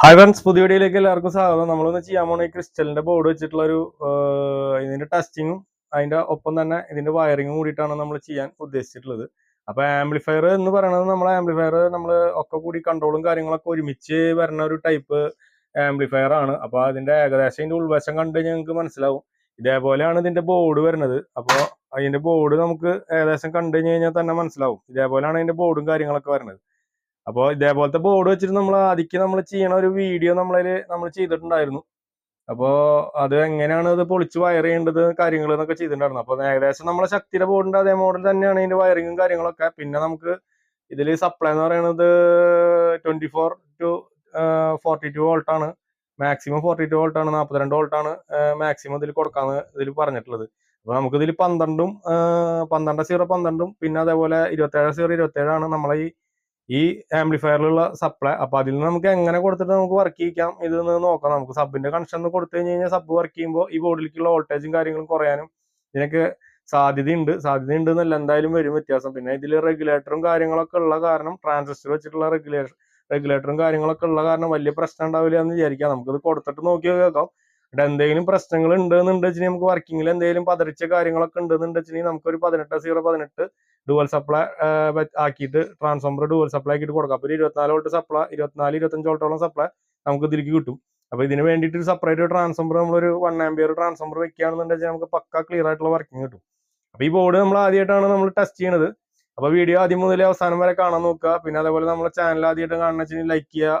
Hi friends പുതിയ വീഡിയോയിലേക്ക് എല്ലാവർക്കും സ്വാഗതം. നമ്മളൊന്ന് ചെയ്യാൻ പോണ ക്രിസ്റ്റലിന്റെ ബോർഡ് വെച്ചിട്ടുള്ള ഒരു ഇതിന്റെ ടെസ്റ്റിങ്ങും അതിന്റെ ഒപ്പം തന്നെ ഇതിന്റെ വയറിങ്ങും കൂടിയിട്ടാണ് നമ്മൾ ചെയ്യാൻ ഉദ്ദേശിച്ചിട്ടുള്ളത്. അപ്പൊ ആംപ്ലിഫയർ എന്ന് പറയുന്നത് നമ്മളെ ആംപ്ലിഫയർ നമ്മൾ ഒക്കെ കൂടി കൺട്രോളും കാര്യങ്ങളൊക്കെ ഒരുമിച്ച് വരുന്ന ഒരു ടൈപ്പ് ആംപ്ലിഫയർ ആണ്. അപ്പൊ അതിന്റെ ഏകദേശം ഇതിന്റെ ഉൾവശം കണ്ടു കഴിഞ്ഞാൽ നിങ്ങൾക്ക് മനസ്സിലാവും. ഇതേപോലെയാണ് ഇതിന്റെ ബോർഡ് വരുന്നത്. അപ്പോൾ അതിന്റെ ബോർഡ് നമുക്ക് ഏകദേശം കണ്ടു കഴിഞ്ഞാൽ തന്നെ മനസ്സിലാവും. ഇതേപോലെയാണ് അതിന്റെ ബോർഡും കാര്യങ്ങളൊക്കെ വരുന്നത്. അപ്പോൾ ഇതേപോലത്തെ ബോർഡ് വെച്ചിട്ട് നമ്മൾ ആദ്യം നമ്മൾ ചെയ്യണ ഒരു വീഡിയോ നമ്മളതിൽ നമ്മൾ ചെയ്തിട്ടുണ്ടായിരുന്നു. അപ്പോൾ അത് എങ്ങനെയാണ് ഇത് പൊളിച്ച് വയർ ചെയ്യേണ്ടത് കാര്യങ്ങൾ എന്നൊക്കെ ചെയ്തിട്ടുണ്ടായിരുന്നു. അപ്പോൾ ഏകദേശം നമ്മളെ ശക്തിയുടെ ബോർഡിന്റെ അതേ മോഡൽ തന്നെയാണ് ഇതിന്റെ വയറിങ്ങും കാര്യങ്ങളൊക്കെ. പിന്നെ നമുക്ക് ഇതിൽ സപ്ലൈ എന്ന് പറയുന്നത് twenty four to forty two വോൾട്ടാണ് maximum forty two വോൾട്ടാണ് നാൽപ്പത്തിരണ്ട് വോൾട്ടാണ് മാക്സിമം ഇതിൽ കൊടുക്കാന്ന് ഇതിൽ പറഞ്ഞിട്ടുള്ളത്. അപ്പോൾ നമുക്കിതിൽ പന്ത്രണ്ടും പന്ത്രണ്ട് സീറോ പന്ത്രണ്ടും പിന്നെ അതേപോലെ ഇരുപത്തേഴ് സീറോ ഇരുപത്തേഴാണ് നമ്മളെ ഈ ഈ ആംപ്ലിഫയറിലുള്ള സപ്ലൈ അപ്പൊ അതിൽ നിന്ന് നമുക്ക് എങ്ങനെ കൊടുത്തിട്ട് നമുക്ക് വർക്ക് ചെയ്യിക്കാം? ഇത് നോക്കാം. നമുക്ക് സബിന്റെ കണക്ഷൻ കൊടുത്തു കഴിഞ്ഞ് കഴിഞ്ഞാൽ സബ് വർക്ക് ചെയ്യുമ്പോൾ ഈ ബോർഡിലേക്കുള്ള വോൾട്ടേജും കാര്യങ്ങളും കുറയാനും ഇതിനൊക്കെ സാധ്യതയുണ്ട്. സാധ്യതയുണ്ട് എന്നല്ല എന്തായാലും വരും വ്യത്യാസം. പിന്നെ ഇതിൽ റെഗുലേറ്ററും കാര്യങ്ങളൊക്കെ ഉള്ള കാരണം ട്രാൻസിസ്റ്റർ വെച്ചിട്ടുള്ള റെഗുലേഷൻ റെഗുലേറ്ററും കാര്യങ്ങളൊക്കെ ഉള്ള കാരണം വലിയ പ്രശ്നം ഉണ്ടാവില്ല എന്ന് വിചാരിക്കാം. നമുക്കിത് കൊടുത്തിട്ട് നോക്കി നോക്കാം ഇവിടെ എന്തെങ്കിലും പ്രശ്നങ്ങൾ ഉണ്ടെന്നുണ്ട് വെച്ചിട്ടുണ്ടെങ്കിൽ നമുക്ക് വർക്കിങ്ങിൽ എന്തെങ്കിലും പതറിച്ച കാര്യങ്ങളൊക്കെ ഉണ്ടെന്നുണ്ട് വെച്ചിട്ടുണ്ടെങ്കിൽ നമുക്കൊരു പതിനെട്ട് സീറോ പതിനെട്ട് ഡുവൽ സപ്ലൈ ആക്കിയിട്ട് ട്രാൻസ്ഫോമർ ഡുവൽ സപ്ലൈ ആക്കിയിട്ട് കൊടുക്കാം. അപ്പോൾ ഒരു ഇരുപത്തിനാല് വോൾട്ട് സപ്ലൈ ഇരുപത്തിനാല് ഇരുപത്തഞ്ച് വോൾട്ടോളം സപ്ലൈ നമുക്ക് ഇതിലേക്ക് കിട്ടും. അപ്പോൾ ഇതിന് വേണ്ടിയിട്ട് ഒരു സെപ്പറേറ്റ് ട്രാൻസ്ഫോമർ നമ്മളൊരു വൺ ആംബിയർ ട്രാൻസ്ഫോമർ വെക്കുകയാണെന്നുണ്ടെങ്കിൽ നമുക്ക് പക്ക ക്ലിയർ ആയിട്ടുള്ള വർക്കിംഗ് കിട്ടും. അപ്പോൾ ഈ ബോർഡ് നമ്മൾ ആദ്യമായിട്ടാണ് നമ്മൾ ടെസ്റ്റ് ചെയ്യണത്. അപ്പോൾ വീഡിയോ ആദ്യം മുതൽ അവസാനം വരെ കാണാൻ നോക്കുക. പിന്നെ അതേപോലെ നമ്മുടെ ചാനൽ ആദ്യമായിട്ട് കാണുന്ന വെച്ചാൽ ലൈക്ക് ചെയ്യുക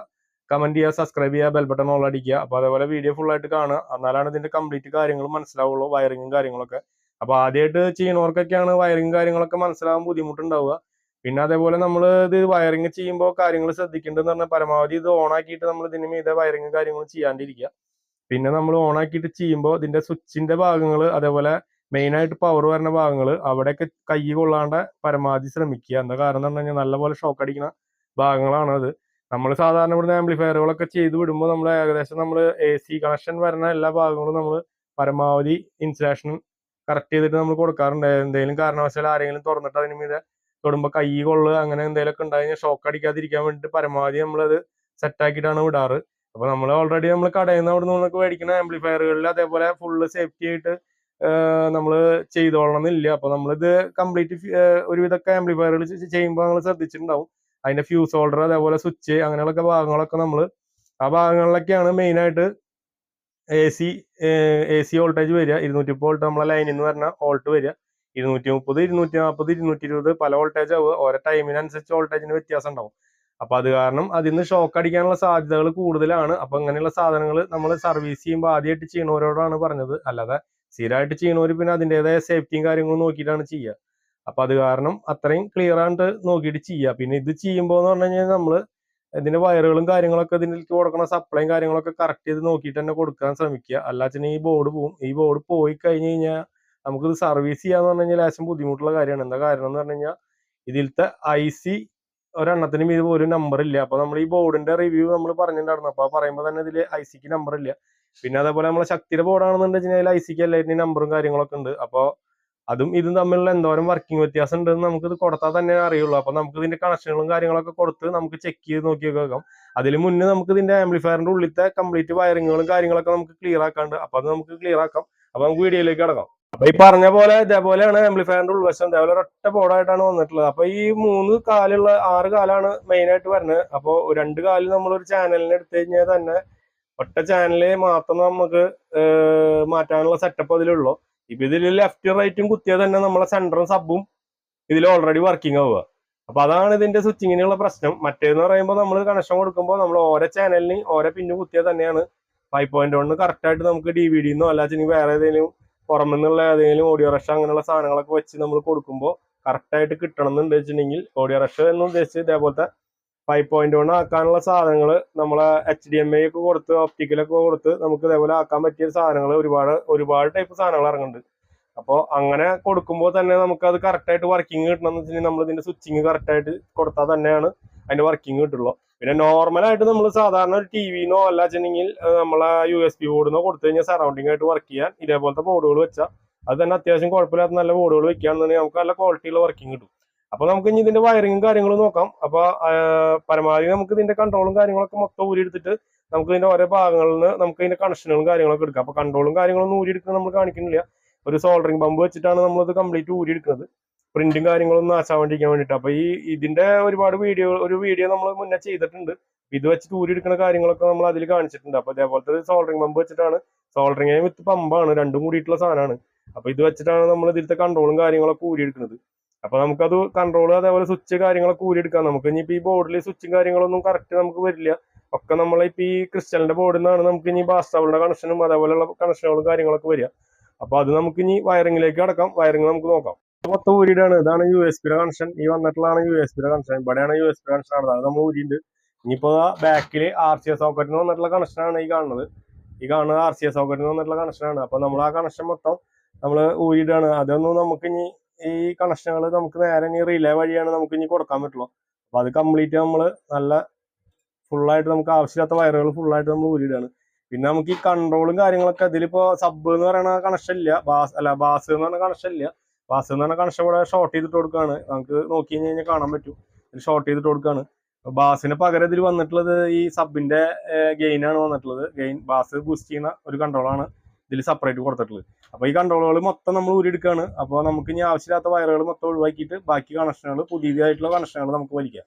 കമന്റ് ചെയ്യുക സബ്സ്ക്രൈബ് ചെയ്യുക ബെൽ ബട്ടൺ ഓൾ അടിക്കുക. അപ്പോൾ അതേപോലെ വീഡിയോ ഫുൾ ആയിട്ട് കാണുക. എന്നാലാണ് ഇതിന്റെ കംപ്ലീറ്റ് കാര്യങ്ങൾ മനസ്സിലാവുള്ളൂ വയറിങ്ങും കാര്യങ്ങളൊക്കെ. അപ്പോൾ ആദ്യമായിട്ട് ചെയ്യുന്നവർക്കൊക്കെയാണ് വയറിങ് കാര്യങ്ങളൊക്കെ മനസ്സിലാവാൻ ബുദ്ധിമുട്ടുണ്ടാവുക. പിന്നെ അതേപോലെ നമ്മൾ ഇത് വയറിങ് ചെയ്യുമ്പോൾ കാര്യങ്ങൾ ശ്രദ്ധിക്കേണ്ടതെന്ന് പറഞ്ഞാൽ പരമാവധി ഇത് ഓൺ ആക്കിയിട്ട് നമ്മൾ ഇതിന് മീതെ വയറിങ് കാര്യങ്ങൾ ചെയ്യാണ്ടിരിക്കുക. പിന്നെ നമ്മൾ ഓൺ ആക്കിയിട്ട് ചെയ്യുമ്പോൾ ഇതിന്റെ സ്വിച്ചിന്റെ ഭാഗങ്ങൾ അതേപോലെ മെയിൻ ആയിട്ട് പവർ വരുന്ന ഭാഗങ്ങൾ അവിടെയൊക്കെ കൈ കൊള്ളാണ്ട് പരമാവധി ശ്രമിക്കുക. എന്താ കാരണം എന്ന് പറഞ്ഞു കഴിഞ്ഞാൽ നല്ലപോലെ ഷോക്ക് അടിക്കുന്ന ഭാഗങ്ങളാണ് അത് നമ്മൾ സാധാരണ ഇവിടുന്ന് ആംപ്ലിഫയറുകളൊക്കെ ചെയ്ത് വിടുമ്പോൾ നമ്മൾ ഏകദേശം നമ്മൾ എ സി കണക്ഷൻ വരുന്ന എല്ലാ ഭാഗങ്ങളും നമ്മൾ പരമാവധി ഇൻസുലേഷൻ കറക്റ്റ് ചെയ്തിട്ട് നമ്മൾ കൊടുക്കാറുണ്ട്. എന്തെങ്കിലും കാരണവശാൽ ആരെങ്കിലും തുറന്നിട്ട് അതിന് മീതെ തൊടുമ്പോൾ കൈ കൊള്ളു അങ്ങനെ എന്തെങ്കിലുമൊക്കെ ഉണ്ടായി ഷോക്ക് അടിക്കാതിരിക്കാൻ വേണ്ടിയിട്ട് പരമാവധി നമ്മളത് സെറ്റ് ആക്കിയിട്ടാണ് വിടാറ്. അപ്പൊ നമ്മൾ ഓൾറെഡി നമ്മൾ കടയിൽ നിന്ന് അവിടെ നമുക്ക് മേടിക്കുന്ന ആംപ്ലിഫയറുകളിൽ അതേപോലെ ഫുള്ള് സേഫ്റ്റി ആയിട്ട് നമ്മൾ ചെയ്തോളണം എന്നില്ല. അപ്പൊ നമ്മളിത് കംപ്ലീറ്റ് ഒരുവിധമൊക്കെ ആംപ്ലിഫയറുകൾ ചെയ്യുമ്പോൾ നമ്മൾ ശ്രദ്ധിച്ചിട്ടുണ്ടാവും. അതിന്റെ ഫ്യൂസ് ഹോൾഡർ അതേപോലെ സ്വിച്ച് അങ്ങനെയുള്ള ഭാഗങ്ങളൊക്കെ നമ്മൾ ആ ഭാഗങ്ങളിലൊക്കെയാണ് മെയിൻ ആയിട്ട് A C A C voltage വരിക. ഇരുന്നൂറ്റി വോൾട്ട് നമ്മളെ ലൈനിൽ നിന്ന് വരുന്ന വോൾട്ട് വരിക. ഇരുന്നൂറ്റി മുപ്പത് ഇരുന്നൂറ്റി നാൽപ്പത് ഇരുന്നൂറ്റി ഇരുപത് പല വോൾട്ടേജ് ആവുക ഓരോ ടൈമിനനുസരിച്ച് വോൾട്ടേജിന് വ്യത്യാസം ഉണ്ടാവും. അപ്പൊ അത് കാരണം അതിൽ നിന്ന് ഷോക്ക് അടിക്കാനുള്ള സാധ്യതകൾ കൂടുതലാണ്. അപ്പൊ ഇങ്ങനെയുള്ള സാധനങ്ങൾ നമ്മൾ സർവീസ് ചെയ്യുമ്പോൾ ആദ്യമായിട്ട് ചെയ്യണവരോടാണ് പറഞ്ഞത്. അല്ലാതെ സ്ഥിരമായിട്ട് ചെയ്യണവർ പിന്നെ അതിന്റെതായ സേഫ്റ്റിയും കാര്യങ്ങളും നോക്കിയിട്ടാണ് ചെയ്യുക. അപ്പൊ അത് കാരണം അത്രയും ക്ലിയർ ആയിട്ട് നോക്കിയിട്ട് ചെയ്യുക പിന്നെ ഇത് ചെയ്യുമ്പോൾ എന്ന് പറഞ്ഞു കഴിഞ്ഞാൽ നമ്മൾ ഇതിന്റെ വയറുകളും കാര്യങ്ങളൊക്കെ ഇതിലേക്ക് കൊടുക്കുന്ന സപ്ലൈയും കാര്യങ്ങളൊക്കെ കറക്റ്റ് ചെയ്ത് നോക്കിയിട്ട് തന്നെ കൊടുക്കാൻ ശ്രമിക്കുക. അല്ലാച്ചിന് ഈ ബോർഡ് പോകും ഈ ബോർഡ് പോയി കഴിഞ്ഞ് കഴിഞ്ഞാൽ നമുക്കിത് സർവീസ് ചെയ്യാന്ന് പറഞ്ഞു കഴിഞ്ഞാൽ ലേശം ബുദ്ധിമുട്ടുള്ള കാര്യമാണ്. എന്താ കാരണം എന്ന് പറഞ്ഞു കഴിഞ്ഞാൽ ഇതിലത്തെ ഐ സി ഒരെണ്ണത്തിന് മീത് പോലും നമ്പർ ഇല്ല. അപ്പൊ നമ്മൾ ഈ ബോർഡിന്റെ റിവ്യൂ നമ്മൾ പറഞ്ഞിട്ടുണ്ടായിരുന്നു. അപ്പൊ പറയുമ്പോൾ തന്നെ ഇതിൽ ഐ സിക്ക് നമ്പർ ഇല്ല. പിന്നെ അതേപോലെ നമ്മളെ ശക്തിയുടെ ബോർഡാണെന്നുണ്ടെങ്കിൽ ഐ സിക്ക് എല്ലാവരുടെയും നമ്പറും കാര്യങ്ങളൊക്കെ ഉണ്ട്. അപ്പോൾ അതും ഇതും തമ്മിലുള്ള എന്തോരം വർക്കിംഗ് വ്യത്യാസം ഉണ്ടെന്ന് നമുക്ക് ഇത് കൊടുത്താൽ തന്നെ അറിയുള്ളൂ. അപ്പൊ നമുക്ക് ഇതിന്റെ കണക്ഷനുകളും കാര്യങ്ങളൊക്കെ കൊടുത്ത് നമുക്ക് ചെക്ക് ചെയ്ത് നോക്കി നോക്കാം അതിന് മുന്നേ നമുക്ക് ഇതിന്റെ ആംപ്ലിഫയറിന്റെ ഉള്ളിലത്തെ കംപ്ലീറ്റ് വയറിങ്ങുകളും കാര്യങ്ങളൊക്കെ നമുക്ക് ക്ലിയർ ആക്കാണ്ട് അപ്പൊ അത് നമുക്ക് ക്ലിയർ ആക്കാം. അപ്പൊ നമുക്ക് വീഡിയോയിലേക്ക് കിടക്കാം. അപ്പൊ ഈ പറഞ്ഞ പോലെ ഇതേപോലെയാണ് ആംപ്ലിഫയറിന്റെ ഉൾവശം. ഇതേപോലെ ഒരൊറ്റ ബോർഡായിട്ടാണ് വന്നിട്ടുള്ളത്. അപ്പൊ ഈ മൂന്ന് കാലുള്ള ആറ് കാലാണ് മെയിൻ ആയിട്ട് വരുന്നത്. അപ്പൊ രണ്ട് കാലിൽ നമ്മൾ ഒരു ചാനലിന് എടുത്തു കഴിഞ്ഞാൽ തന്നെ ഒറ്റ ചാനലിൽ മാത്രം നമുക്ക് മാറ്റാനുള്ള സെറ്റപ്പ് അതിലുള്ളൂ. ഇപ്പൊ ഇതിൽ ലെഫ്റ്റ് റൈറ്റും കുത്തിയാൽ തന്നെ നമ്മളെ സെന്ററും സബും ഇതിൽ ഓൾറെഡി വർക്കിംഗ് ആവുക. അപ്പൊ അതാണ് ഇതിന്റെ സ്വിച്ചിങ്ങിനുള്ള പ്രശ്നം. മറ്റേന്ന് പറയുമ്പോൾ നമ്മൾ കണക്ഷൻ കൊടുക്കുമ്പോൾ നമ്മൾ ഓരോ ചാനലിന് ഓരോ പിന്നു കുത്തിയാൽ തന്നെയാണ്. ഫൈവ് പോയിന്റ് വണ്ണ് കറക്റ്റ് ആയിട്ട് നമുക്ക് ഡി വി ഡിന്നോ അല്ലാച്ചെങ്കിൽ വേറെ ഏതെങ്കിലും പുറമെ നിന്നുള്ള ഏതെങ്കിലും ഓഡിയോ റഷ അങ്ങനെയുള്ള സാധനങ്ങളൊക്കെ വെച്ച് നമ്മൾ കൊടുക്കുമ്പോൾ കറക്റ്റ് ആയിട്ട് കിട്ടണം എന്ന് ഉദ്ദേശിച്ചിട്ടുണ്ടെങ്കിൽ ഓഡിയോ റഷ എന്ന് ഉദ്ദേശിച്ച് ഇതേപോലത്തെ ഫൈവ് പോയിന്റ് വൺ ആക്കാനുള്ള സാധനങ്ങൾ നമ്മളെ എച്ച് ഡി എം ഐ ഒക്കെ കൊടുത്ത് ഓപ്റ്റിക്കലൊക്കെ കൊടുത്ത് നമുക്ക് ഇതേപോലെ ആക്കാൻ പറ്റിയ സാധനങ്ങൾ ഒരുപാട് ഒരുപാട് ടൈപ്പ് സാധനങ്ങൾ ഇറങ്ങുന്നുണ്ട്. അപ്പോൾ അങ്ങനെ കൊടുക്കുമ്പോൾ തന്നെ നമുക്ക് അത് കറക്റ്റായിട്ട് വർക്കിംഗ് കിട്ടണം എന്ന് നമ്മൾ ഇതിന്റെ സ്വിച്ചിങ് കറക്റ്റായിട്ട് കൊടുത്താൽ തന്നെയാണ് അതിന്റെ വർക്കിംഗ് കിട്ടുള്ളൂ. പിന്നെ നോർമലായിട്ട് നമ്മൾ സാധാരണ ഒരു ടി വിന്നോ അല്ല വെച്ചിട്ടുണ്ടെങ്കിൽ നമ്മളെ യു എസ് പി ബോർഡിനോ കൊടുത്തു കഴിഞ്ഞാൽ സറൗണ്ടിങ് ആയിട്ട് വർക്ക് ചെയ്യാൻ ഇതേപോലത്തെ ബോർഡുകൾ വെച്ചാൽ അത് തന്നെ അത്യാവശ്യം കുഴപ്പമില്ലാത്ത നല്ല ബോർഡുകൾ വെക്കുകയാണെന്നുണ്ടെങ്കിൽ നമുക്ക് നല്ല ക്വാളിറ്റിയുള്ള വർക്കിംഗ് കിട്ടും. അപ്പൊ നമുക്ക് ഇനി ഇതിന്റെ വയറിങ്ങും കാര്യങ്ങളും നോക്കാം. അപ്പൊ പരമാവധി നമുക്ക് ഇതിന്റെ കൺട്രോളും കാര്യങ്ങളൊക്കെ മൊത്തം ഊരിയെടുത്തിട്ട് നമുക്ക് ഇതിന്റെ ഓരോ ഭാഗങ്ങളിൽ നിന്ന് നമുക്ക് ഇതിന്റെ കണക്ഷനുകളും കാര്യങ്ങളൊക്കെ എടുക്കാം. അപ്പൊ കൺട്രോളും കാര്യങ്ങളൊന്നും ഊരി എടുക്കുന്നത് നമ്മൾ കാണിക്കുന്നില്ല. ഒരു സോൾഡറിംഗ് ബമ്പ് വെച്ചിട്ടാണ് നമ്മൾ നമ്മളത് കംപ്ലീറ്റ് ഊരി എടുക്കുന്നത് പ്രിന്റും കാര്യങ്ങളൊന്നും ആശാവാണ്ടിരിക്കാൻ വേണ്ടിയിട്ട്. അപ്പൊ ഈ ഇതിന്റെ ഒരുപാട് വീഡിയോ ഒരു വീഡിയോ നമ്മൾ മുന്നേ ചെയ്തിട്ടുണ്ട്. ഇത് വെച്ചിട്ട് ഊരി എടുക്കുന്ന കാര്യങ്ങളൊക്കെ നമ്മൾ അതിൽ കാണിച്ചിട്ടുണ്ട്. അപ്പൊ അതേപോലത്തെ സോൾഡറിംഗ് ബമ്പ് വെച്ചിട്ടാണ് സോൾഡറിംഗ് വിത്ത് പമ്പാണ് രണ്ടും കൂടിയിട്ടുള്ള സാധനമാണ്. അപ്പൊ ഇത് വെച്ചിട്ടാണ് നമ്മൾ ഇതിലത്തെ കൺട്രോളും കാര്യങ്ങളൊക്കെ ഊരി എടുക്കുന്നത് അപ്പൊ നമുക്കത് കൺട്രോൾ അതേപോലെ സ്വിച്ച് കാര്യങ്ങളൊക്കെ ഊരി എടുക്കാം നമുക്ക് ഇനിയിപ്പോ ഈ ബോർഡിൽ സ്വിച്ചും കാര്യങ്ങളൊന്നും കറക്റ്റ് നമുക്ക് വരില്ല. ഒക്കെ നമ്മളിപ്പോ ഈ ക്രിസ്റ്റലിന്റെ ബോർഡിൽ നിന്നാണ് നമുക്ക് ഇനി ബാസ്റ്റബിളുടെ കണക്ഷനും അതേപോലെയുള്ള കണക്ഷനുകളും കാര്യങ്ങളൊക്കെ വരിക. അപ്പൊ അത് നമുക്ക് ഇനി വയറിംഗിലേക്ക് അടക്കാം വയറിംഗ് നമുക്ക് നോക്കാം. മൊത്തം ഊരിയിടാണ്. ഇതാണ് യു എസ് പിയുടെ കണക്ഷൻ ഈ വന്നിട്ടുള്ളതാണ് യു എസ് പിയുടെ കണക്ഷൻ ഇവിടെയാണ് യു എസ് പി കണക്ഷൻ നടന്നത്. അത് നമ്മൾ ഊരിയുണ്ട് ഇനിയിപ്പോ ബാക്കിൽ ആർ സി എസ് സോക്കറ്റിന് വന്നിട്ടുള്ള കണക്ഷനാണ് ഈ കാണുന്നത്. ഈ കാണുന്നത് ആർ സി എസ് സോക്കറ്റിന് വന്നിട്ടുള്ള കണക്ഷനാണ് അപ്പൊ നമ്മൾ ആ കണക്ഷൻ മൊത്തം നമ്മൾ ഊരിയിടാണ്. അതൊന്നും നമുക്ക് ഇനി ഈ കണക്ഷനുകൾ നമുക്ക് നേരെ ഇനി റിലേ വഴിയാണ് നമുക്ക് ഇനി കൊടുക്കാൻ പറ്റുള്ളൂ. അപ്പൊ അത് കംപ്ലീറ്റ് നമ്മൾ നല്ല ഫുള്ളായിട്ട് നമുക്ക് ആവശ്യമില്ലാത്ത വയറുകൾ ഫുള്ളായിട്ട് നമ്മൾ ഊരിയിടാണ് പിന്നെ നമുക്ക് ഈ കൺട്രോളും കാര്യങ്ങളൊക്കെ ഇതിലിപ്പോ സബ് എന്ന് പറയുന്ന കണക്ഷൻ ഇല്ല. ബാസ് അല്ല ബാസ് എന്ന് പറഞ്ഞ കണക്ഷൻ ഇല്ല. ബാസ് എന്ന് പറഞ്ഞ കണക്ഷൻ ഇവിടെ ഷോർട്ട് ചെയ്തിട്ട് കൊടുക്കുകയാണ്. നമുക്ക് നോക്കി കഴിഞ്ഞ് കഴിഞ്ഞാൽ കാണാൻ പറ്റും. ഷോർട്ട് ചെയ്തിട്ട് കൊടുക്കുകയാണ്. ബാസിന് പകരം ഇതിൽ വന്നിട്ടുള്ളത് ഈ സബിന്റെ ഗെയിൻ ആണ് വന്നിട്ടുള്ളത്. ഗെയിൻ ബാസ് ബൂസ്റ്റ് ചെയ്യുന്ന ഒരു കൺട്രോളാണ് ഇതിൽ സെപ്പറേറ്റ് കൊടുത്തിട്ടുള്ളത്. അപ്പൊ ഈ കൺട്രോളുകൾ മൊത്തം നമ്മൾ ഊരിയെടുക്കുകയാണ് അപ്പോൾ നമുക്ക് ഇനി ആവശ്യമില്ലാത്ത വയറുകൾ മൊത്തം ഒഴിവാക്കിയിട്ട് ബാക്കി കണക്ഷനുകൾ പുതിയതായിട്ടുള്ള കണക്ഷനുകൾ നമുക്ക് വലിക്കാം.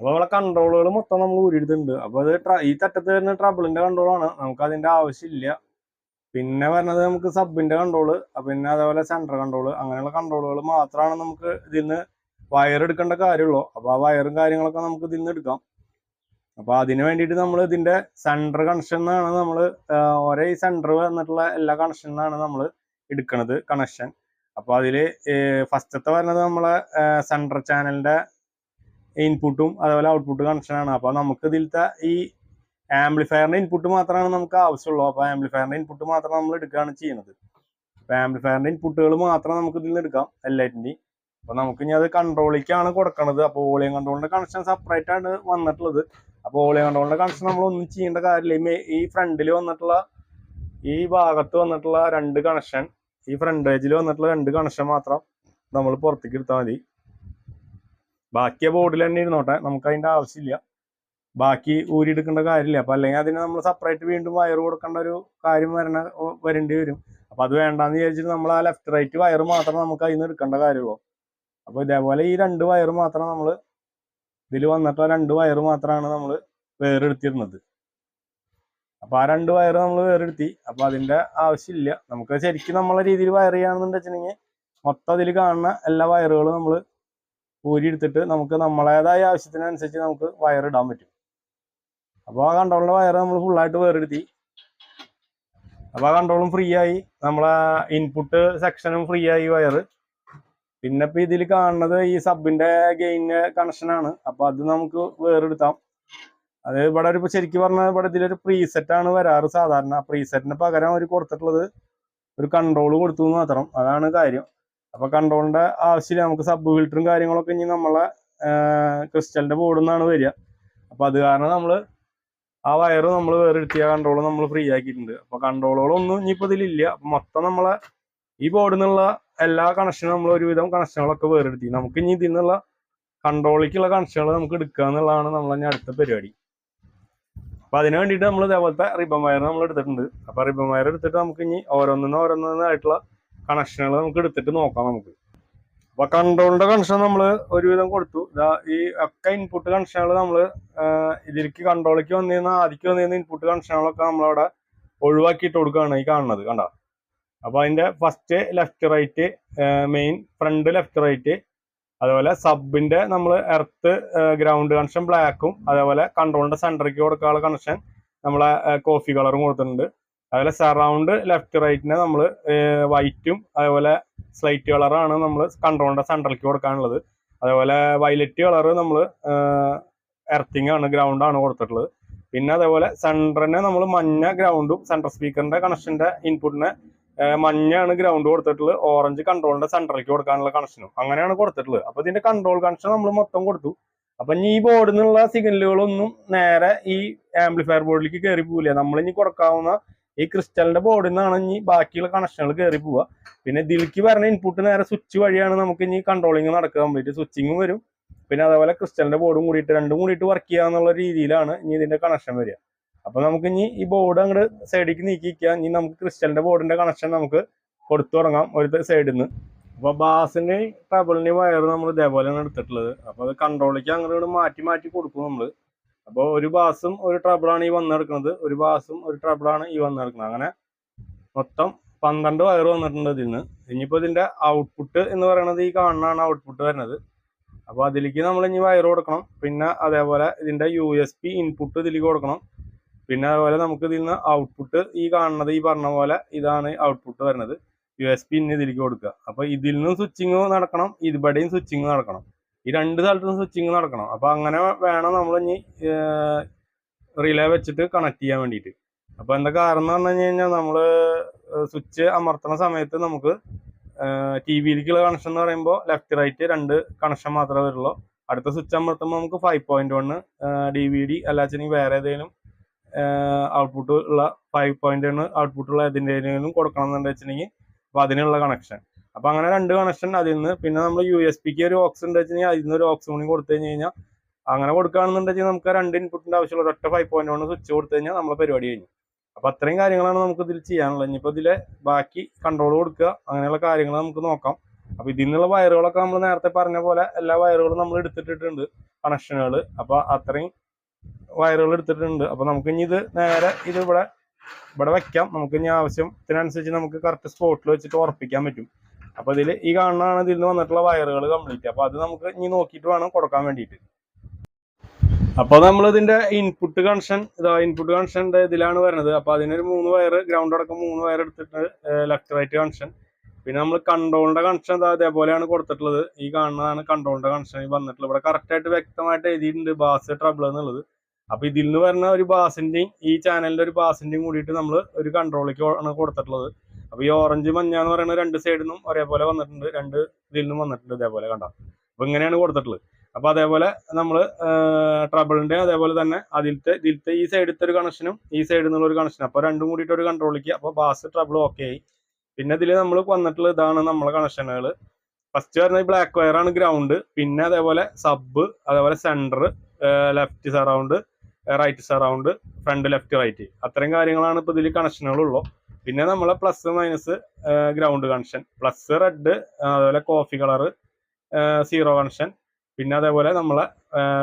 അപ്പൊ അവളെ കൺട്രോളുകൾ മൊത്തം നമ്മൾ ഊരിയെടുത്തിട്ടുണ്ട്. അപ്പൊ അത് ഈ തട്ടത്ത് വരുന്ന ട്രബിളിന്റെ കൺട്രോളാണ് നമുക്ക് അതിന്റെ ആവശ്യമില്ല. പിന്നെ വരുന്നത് നമുക്ക് സബിന്റെ കൺട്രോൾ പിന്നെ അതേപോലെ സെൻട്രൽ കൺട്രോൾ അങ്ങനെയുള്ള കൺട്രോളുകൾ മാത്രമാണ് നമുക്ക് ഇതിൽ നിന്ന് വയർ എടുക്കേണ്ട കാര്യമുള്ളൂ. അപ്പൊ ആ വയറും കാര്യങ്ങളൊക്കെ നമുക്ക് ഇതിൽ നിന്ന് എടുക്കാം. അപ്പൊ അതിന് വേണ്ടിയിട്ട് നമ്മൾ ഇതിന്റെ സെന്റർ കണക്ഷൻ നമ്മൾ ഒരേ സെന്റർ വന്നിട്ടുള്ള എല്ലാ കണക്ഷൻ നമ്മൾ എടുക്കണത് കണക്ഷൻ അപ്പൊ അതിൽ ഫസ്റ്റത്തെ വരുന്നത് നമ്മളെ സെന്റർ ചാനലിന്റെ ഇൻപുട്ടും അതേപോലെ ഔട്ട്പുട്ട് കണക്ഷനാണ് അപ്പൊ നമുക്ക് ഇതിലത്തെ ഈ ആംപ്ലിഫയറിന്റെ ഇൻപുട്ട് മാത്രമാണ് നമുക്ക് ആവശ്യമുള്ളൂ അപ്പൊ ആംപ്ലിഫയറിന്റെ ഇൻപുട്ട് മാത്രം നമ്മൾ എടുക്കുകയാണ് ചെയ്യുന്നത്. ആംപ്ലിഫയറിന്റെ ഇൻപുട്ടുകൾ മാത്രം നമുക്ക് ഇതിൽ നിന്ന് എടുക്കാം എല്ലാറ്റിന്റെയും. അപ്പൊ നമുക്ക് ഇനി അത് കൺട്രോളിലേക്കാണ് കൊടുക്കണത്. അപ്പൊ ഓളിയം കൺട്രോളിന്റെ കണക്ഷൻ സെപ്പറേറ്റ് ആണ് വന്നിട്ടുള്ളത്. അപ്പൊ ഓളിയം കൺട്രോളിന്റെ കണക്ഷൻ നമ്മൾ ഒന്നും ചെയ്യേണ്ട കാര്യമില്ല. ഈ ഫ്രണ്ടിൽ വന്നിട്ടുള്ള ഈ ഭാഗത്ത് വന്നിട്ടുള്ള രണ്ട് കണക്ഷൻ ഈ ഫ്രണ്ട് പേജിൽ വന്നിട്ടുള്ള രണ്ട് കണക്ഷൻ മാത്രം നമ്മൾ പുറത്തേക്ക് എടുത്താൽ മതി. ബാക്കിയ ബോർഡിൽ തന്നെ ഇരുന്നോട്ടെ. നമുക്ക് അതിന്റെ ആവശ്യമില്ല. ബാക്കി ഊരിയെടുക്കേണ്ട കാര്യമില്ല. അപ്പൊ അല്ലെങ്കിൽ അതിന് നമ്മൾ സെപ്പറേറ്റ് വീണ്ടും വയർ കൊടുക്കേണ്ട ഒരു കാര്യം വരണ വരേണ്ടി വരും. അപ്പൊ അത് വേണ്ടാന്ന് വിചാരിച്ചിട്ട് നമ്മൾ ആ ലെഫ്റ്റ് റൈറ്റ് വയർ മാത്രം നമുക്ക് അതിൽ എടുക്കേണ്ട കാര്യമുള്ളൂ. അപ്പൊ ഇതേപോലെ ഈ രണ്ട് വയർ മാത്രം നമ്മൾ ഇതിൽ ആ രണ്ട് വയർ മാത്രമാണ് നമ്മൾ വേറെടുത്തിരുന്നത്. അപ്പൊ ആ രണ്ട് വയർ നമ്മൾ വേറെടുത്തി. അപ്പൊ അതിന്റെ ആവശ്യമില്ല. നമുക്ക് ശരിക്കും നമ്മളെ രീതിയിൽ വയർ ചെയ്യാണെന്ന് വെച്ചിട്ടുണ്ടെങ്കിൽ മൊത്തം അതിൽ കാണുന്ന എല്ലാ വയറുകളും നമ്മൾ ഊരിയെടുത്തിട്ട് നമുക്ക് നമ്മളേതായ ആവശ്യത്തിനനുസരിച്ച് നമുക്ക് വയർ ഇടാൻ പറ്റും. അപ്പോൾ ആ കൺട്രോളിന്റെ വയർ നമ്മൾ ഫുള്ളായിട്ട് വേറെടുത്തി. അപ്പോൾ ആ കൺട്രോളും ഫ്രീ ആയി. നമ്മളെ ഇൻപുട്ട് സെക്ഷനും ഫ്രീ ആയി വയർ പിന്നെ ഇപ്പൊ ഇതിൽ കാണുന്നത് ഈ സബിന്റെ ഗെയിന് കണക്ഷനാണ് അപ്പൊ അത് നമുക്ക് വേറെടുത്താം. അത് ഇവിടെ ഒരു ശരിക്കും പറഞ്ഞാൽ ഇവിടെ ഇതിലൊരു പ്രീസെറ്റ് ആണ് വരാറ് സാധാരണ. പ്രീസെറ്റിന് പകരം അവർ കൊടുത്തിട്ടുള്ളത് ഒരു കൺട്രോൾ കൊടുത്തു മാത്രം. അതാണ് കാര്യം. അപ്പൊ കൺട്രോളിന്റെ ആവശ്യമില്ല. നമുക്ക് സബ് ഫിൽറ്ററും കാര്യങ്ങളൊക്കെ ഇനി നമ്മളെ ക്രിസ്റ്റലിന്റെ ബോർഡിൽ നിന്നാണ് വരിക. അപ്പൊ അത് കാരണം നമ്മൾ ആ വയറ് നമ്മൾ വേറെ എടുത്തിയ കൺട്രോൾ നമ്മൾ ഫ്രീ ആക്കിയിട്ടുണ്ട്. അപ്പൊ കൺട്രോളുകളൊന്നും ഇനിയിപ്പോ ഇതിലില്ല. മൊത്തം നമ്മളെ ഈ ബോർഡിൽ നിന്നുള്ള എല്ലാ കണക്ഷനും നമ്മൾ ഒരുവിധം കണക്ഷനുകളൊക്കെ വേറെടുത്തി നമുക്ക് ഇനി ഇതിൽ കൺട്രോളിക്കുള്ള കണക്ഷനുകൾ നമുക്ക് എടുക്കുക എന്നുള്ളതാണ് നമ്മളെ അടുത്ത പരിപാടി. അപ്പൊ അതിന് വേണ്ടിയിട്ട് നമ്മൾ ഇതേപോലത്തെ റിബൺ വയർ നമ്മൾ എടുത്തിട്ടുണ്ട്. അപ്പൊ റിബൺ വയർ എടുത്തിട്ട് നമുക്ക് ഇനി ഓരോന്നിനും ഓരോന്നായിട്ടുള്ള കണക്ഷനുകൾ നമുക്ക് എടുത്തിട്ട് നോക്കാം നമുക്ക്. അപ്പൊ കൺട്രോളിന്റെ കണക്ഷൻ നമ്മൾ ഒരുവിധം കൊടുത്തു. ഇതാ ഈ ഒക്കെ ഇൻപുട്ട് കണക്ഷനുകൾ നമ്മൾ ഇതിലേക്ക് കൺട്രോളിലേക്ക് വന്നിരുന്ന ആദ്യക്ക് വന്നിരുന്ന ഇൻപുട്ട് കണക്ഷനുകളൊക്കെ നമ്മളവിടെ ഒഴിവാക്കിയിട്ട് കൊടുക്കുകയാണ് ഈ കാണുന്നത്. കണ്ട? അപ്പൊ അതിന്റെ first left right main front left right അതുപോലെ സബിന്റെ നമ്മൾ എർത്ത് ഗ്രൗണ്ട് കണക്ഷൻ ബ്ലാക്കും അതേപോലെ കൺട്രോളിന്റെ സെന്ററിലേക്ക് കൊടുക്കാനുള്ള കണക്ഷൻ നമ്മളെ കോഫി കളറും കൊടുത്തിട്ടുണ്ട്. അതുപോലെ സറൗണ്ട് ലെഫ്റ്റ് റൈറ്റിനെ നമ്മൾ വൈറ്റും അതേപോലെ സ്ലൈറ്റ് കളറാണ് നമ്മൾ കൺട്രോളിന്റെ സെന്ററിലേക്ക് കൊടുക്കാനുള്ളത്. അതേപോലെ വയലറ്റ് കളർ നമ്മൾ എർത്തിങ് ആണ് ഗ്രൗണ്ട് ആണ് കൊടുത്തിട്ടുള്ളത്. പിന്നെ അതേപോലെ സെന്ററിനെ നമ്മൾ മഞ്ഞ ഗ്രൗണ്ടും സെൻട്രൽ സ്പീക്കറിന്റെ കണക്ഷന്റെ ഇൻപുട്ടിനെ മഞ്ഞാണ് ഗ്രൗണ്ട് കൊടുത്തിട്ടുള്ളത്. ഓറഞ്ച് കൺട്രോളിന്റെ സെന്ററിലേക്ക് കൊടുക്കാനുള്ള കണക്ഷനും അങ്ങനെയാണ് കൊടുത്തിട്ടുള്ളത്. അപ്പൊ ഇതിന്റെ കൺട്രോൾ കണക്ഷൻ നമ്മൾ മൊത്തം കൊടുത്തു. അപ്പൊ ഇനി ഈ ബോർഡിൽ നിന്നുള്ള സിഗ്നലുകളൊന്നും നേരെ ഈ ആംപ്ലിഫയർ ബോർഡിലേക്ക് കയറി പോവില്ല. നമ്മൾ ഇനി കൊടുക്കാവുന്ന ഈ ക്രിസ്റ്റലിന്റെ ബോർഡിൽ നിന്നാണ് ഇനി ബാക്കിയുള്ള കണക്ഷനുകൾ കയറി പോവുക. പിന്നെ ഇതിലേക്ക് വരുന്ന ഇൻപുട്ട് നേരെ സ്വിച്ച് വഴിയാണ് നമുക്ക് ഇനി കൺട്രോളിങ് നടക്കുക കംപ്ലീറ്റ് സ്വിച്ചിങ്ങും വരും. പിന്നെ അതേപോലെ ക്രിസ്റ്റലിന്റെ ബോർഡും കൂടിയിട്ട് രണ്ടും കൂടിയിട്ട് വർക്ക് ചെയ്യാന്നുള്ള രീതിയിലാണ് ഇനി ഇതിന്റെ കണക്ഷൻ വരിക. അപ്പൊ നമുക്ക് ഇനി ഈ ബോർഡ് അങ്ങോട്ട് സൈഡിലേക്ക് നീക്കിക്കുക ഇനി നമുക്ക് ക്രിസ്റ്റലിന്റെ ബോർഡിന്റെ കണക്ഷൻ നമുക്ക് കൊടുത്തു തുടങ്ങാം ഒരു സൈഡിൽ നിന്ന് അപ്പൊ ബാസിന്റെ ടബിളിന്റെയും വയർ നമ്മൾ ഇതേപോലെയാണ് എടുത്തിട്ടുള്ളത്. അപ്പൊ അത് കൺട്രോളിലേക്ക് അങ്ങോട്ട് മാറ്റി മാറ്റി കൊടുക്കും നമ്മൾ അപ്പൊ ഒരു ബാസും ഒരു ട്രബിളാണ് ഈ വന്നെടുക്കുന്നത് ഒരു ബാസും ഒരു ട്രബിളാണ് ഈ വന്നെടുക്കുന്നത് അങ്ങനെ മൊത്തം പന്ത്രണ്ട് വയർ വന്നിട്ടുണ്ട് ഇതിൽ നിന്ന് ഇതിന്റെ ഔട്ട്പുട്ട് എന്ന് പറയുന്നത് ഈ കാണുന്നതാണ് ഔട്ട്പുട്ട് വരുന്നത്. അപ്പൊ അതിലേക്ക് നമ്മൾ ഇനി വയർ കൊടുക്കണം. പിന്നെ അതേപോലെ ഇതിന്റെ യു എസ് പി ഇൻപുട്ട് ഇതിലേക്ക് കൊടുക്കണം. പിന്നെ അതുപോലെ നമുക്ക് ഇതിൽ നിന്ന് ഔട്ട്പുട്ട് ഈ കാണുന്നത് ഈ പറഞ്ഞ പോലെ ഇതാണ് ഔട്ട്പുട്ട് വരുന്നത്. യു എസ് പി ഇന്ന് ഇതിലേക്ക് കൊടുക്കുക. അപ്പൊ ഇതിൽ നിന്നും സ്വിച്ചിങ് നടക്കണം ഇവിടെയും സ്വിച്ചിങ് നടക്കണം. ഈ രണ്ട് സ്ഥലത്തും സ്വിച്ചിങ് നടക്കണം. അപ്പൊ അങ്ങനെ വേണം നമ്മൾ ഇനി റിലേ വെച്ചിട്ട് കണക്ട് ചെയ്യാൻ വേണ്ടിയിട്ട്. അപ്പൊ എന്താ കാരണം എന്ന് പറഞ്ഞു കഴിഞ്ഞാൽ നമ്മൾ സ്വിച്ച് അമർത്തുന്ന സമയത്ത് നമുക്ക് ടി വിയിലേക്കുള്ള കണക്ഷൻ എന്ന് പറയുമ്പോൾ ലെഫ്റ്റ് റൈറ്റ് രണ്ട് കണക്ഷൻ മാത്രമേ വരുള്ളൂ. അടുത്ത സ്വിച്ച് അമർത്തുമ്പോൾ നമുക്ക് five point one D V D അല്ലാച്ചെങ്കിൽ വേറെ ഏതെങ്കിലും ഔട്ട്പുട്ട് ഉള്ള ഫൈവ് പോയിന്റ് ഔട്ട്പുട്ടുള്ള ഏതിന്റെയും കൊടുക്കണം എന്നുണ്ടെന്ന് വെച്ചിട്ടുണ്ടെങ്കിൽ അപ്പൊ അതിനുള്ള കണക്ഷൻ അപ്പൊ അങ്ങനെ രണ്ട് കണക്ഷൻ അതിൽ നിന്ന് പിന്നെ നമ്മൾ യു എസ് പിക്ക് ഒരു ഓക്സ് ഉണ്ട് വെച്ചിട്ടുണ്ടെങ്കിൽ അതിൽ നിന്ന് ഒരു ഓക്സ് കൂടി കൊടുത്തു കഴിഞ്ഞ് കഴിഞ്ഞാൽ അങ്ങനെ കൊടുക്കുകയാണെന്നുണ്ടെങ്കിൽ നമുക്ക് രണ്ട് ഇൻപുട്ടിന്റെ ആവശ്യമുള്ള ഒറ്റ ഫൈവ് പോയിന്റ് വൺ സ്വിച്ച് കൊടുത്തു കഴിഞ്ഞാൽ നമ്മളെ പരിപാടി കഴിഞ്ഞു. അപ്പൊ അത്രയും കാര്യങ്ങളാണ് നമുക്ക് ഇതിൽ ചെയ്യാനുള്ളത്. ഇനിയിപ്പോ ഇതിലെ ബാക്കി കൺട്രോൾ കൊടുക്കുക അങ്ങനെയുള്ള കാര്യങ്ങൾ നമുക്ക് നോക്കാം. അപ്പൊ ഇതിൽ നിന്നുള്ള വയറുകളൊക്കെ നമ്മൾ നേരത്തെ പറഞ്ഞ പോലെ എല്ലാ വയറുകളും നമ്മൾ എടുത്തിട്ടിട്ടുണ്ട് കണക്ഷനുകൾ അപ്പൊ അത്രയും വയറുകൾ എടുത്തിട്ടുണ്ട്. അപ്പൊ നമുക്ക് ഇനി ഇത് നേരെ ഇത് ഇവിടെ ഇവിടെ വെക്കാം. നമുക്ക് ഇനി ആവശ്യത്തിനനുസരിച്ച് നമുക്ക് കറക്റ്റ് സ്പോട്ടിൽ വെച്ചിട്ട് ഉറപ്പിക്കാൻ പറ്റും. അപ്പൊ ഇതിൽ ഈ കാണുന്നതാണ് ഇതിൽ നിന്ന് വന്നിട്ടുള്ള വയറുകൾ കംപ്ലീറ്റ് അപ്പൊ അത് നമുക്ക് ഇനി നോക്കിയിട്ട് വേണം കൊടുക്കാൻ വേണ്ടിയിട്ട്. അപ്പൊ നമ്മൾ ഇതിന്റെ ഇൻപുട്ട് കണക്ഷൻ ഇതാ ഇൻപുട്ട് കണക്ഷന്റെ ഇതിലാണ് വരുന്നത്. അപ്പൊ അതിനൊരു മൂന്ന് വയർ ഗ്രൗണ്ട് അടക്കം മൂന്ന് വയർ എടുത്തിട്ട് ലെഫ്റ്റ് റൈറ്റ് കണക്ഷൻ പിന്നെ നമ്മൾ കൺട്രോളിന്റെ കണക്ഷൻ അതേപോലെയാണ് കൊടുത്തിട്ടുള്ളത്. ഈ കാണുന്നതാണ് കൺട്രോളിന്റെ കണക്ഷൻ വന്നിട്ടുള്ളത് ഇവിടെ കറക്റ്റ് ആയിട്ട് വ്യക്തമായിട്ട് എഴുതിയിട്ടുണ്ട്. ബാസ് ട്രബിൾ എന്നുള്ളത്. അപ്പൊ ഇതിൽ നിന്ന് വരുന്ന ഒരു ബാസിന്റെയും ഈ ചാനലിന്റെ ഒരു ബാസിന്റെയും കൂടിയിട്ട് നമ്മൾ ഒരു കൺട്രോളിലേക്ക് ആണ് കൊടുത്തിട്ടുള്ളത്. അപ്പൊ ഈ ഓറഞ്ച് മഞ്ഞ എന്ന് പറയുന്ന രണ്ട് സൈഡിൽ നിന്നും ഒരേപോലെ വന്നിട്ടുണ്ട്. രണ്ട് ഇതിൽ നിന്നും വന്നിട്ടുണ്ട് ഇതേപോലെ കണ്ട? അപ്പൊ ഇങ്ങനെയാണ് കൊടുത്തിട്ടുള്ളത്. അപ്പൊ അതേപോലെ നമ്മൾ ട്രബിളിന്റെ അതേപോലെ തന്നെ അതിലത്തെ ഇതിലത്തെ ഈ സൈഡിലത്തെ ഒരു കണക്ഷനും ഈ സൈഡിൽ നിന്നുള്ള ഒരു കണക്ഷനും അപ്പൊ രണ്ടും കൂടിയിട്ട് ഒരു കൺട്രോളിലേക്ക് അപ്പൊ ബാസ് ട്രബിൾ ഓക്കെ ആയി. പിന്നെ ഇതിൽ നമ്മൾ വന്നിട്ടുള്ള ഇതാണ് നമ്മളെ കണക്ഷനുകൾ ഫസ്റ്റ് ഈ ബ്ലാക്ക് വയർ ആണ് ഗ്രൗണ്ട് പിന്നെ അതേപോലെ സബ് അതേപോലെ centre left surround right surround front left right അത്രയും കാര്യങ്ങളാണ് ഇപ്പൊ ഇതിൽ കണക്ഷനുകളുള്ളൂ പിന്നെ നമ്മളെ plus minus ground connection plus red അതുപോലെ കോഫി കളർ സീറോ കണക്ഷൻ പിന്നെ അതേപോലെ നമ്മളെ